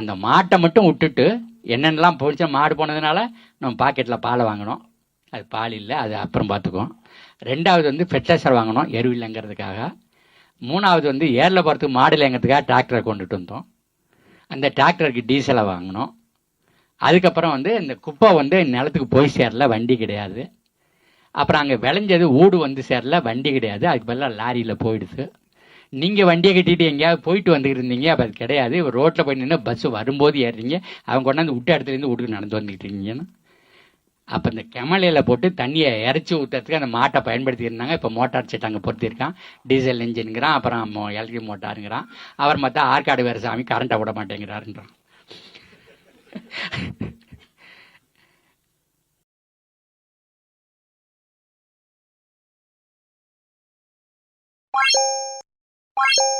அந்த மாட்டை மட்டும் விட்டுட்டு என்னென்னலாம் போச்சு மாடு போனதுனால நம்ம பாக்கெட்டில் பாலை வாங்கினோம். அது பால் இல்லை அது அப்புறம் பார்த்துக்குவோம். ரெண்டாவது வந்து ஃபெர்டிலைசர் வாங்கினோம் எரு இல்லைங்கிறதுக்காக. மூணாவது வந்து ஏரில் போகிறதுக்கு மாடு இல்லைங்கிறதுக்காக டிராக்டரை கொண்டுட்டு வந்தோம். அந்த டிராக்டருக்கு டீசலை வாங்கினோம். அதுக்கப்புறம் வந்து இந்த குப்பை வந்து நிலத்துக்கு போய் சேரல வண்டி கிடையாது. அப்புறம் அங்கே விளைஞ்சது ஊடு வந்து சேரல வண்டி கிடையாது. அதுக்கு பதிலாக லாரியில் போயிடுது நீங்கள் வண்டியை கட்டிட்டு எங்கேயாவது போயிட்டு வந்துக்கிட்டு இருந்தீங்க அப்போ அது கிடையாது. ரோட்டில் போய் நின்று பஸ்ஸு வரும்போது ஏறுறீங்க. அவங்க கொண்டாந்து விட்ட இடத்துலேருந்து வீட்டுக்கு நடந்து வந்துக்கிட்டு இருக்கீங்கன்னு அப்போ இந்த கெமலையில் போட்டு தண்ணியை இறச்சி ஊற்றுறதுக்கு அந்த மாட்டை பயன்படுத்தியிருந்தாங்க. இப்போ மோட்டார் செட் அங்கே பொருத்திருக்கான். டீசல் இன்ஜினுங்கிறான் அப்புறம் எலக்ட்ரிக் மோட்டாருங்கிறான். அவர் மற்ற ஆற்காடு வேறு சாமி கரண்ட்டை விட மாட்டேங்கிறாருன்றான். you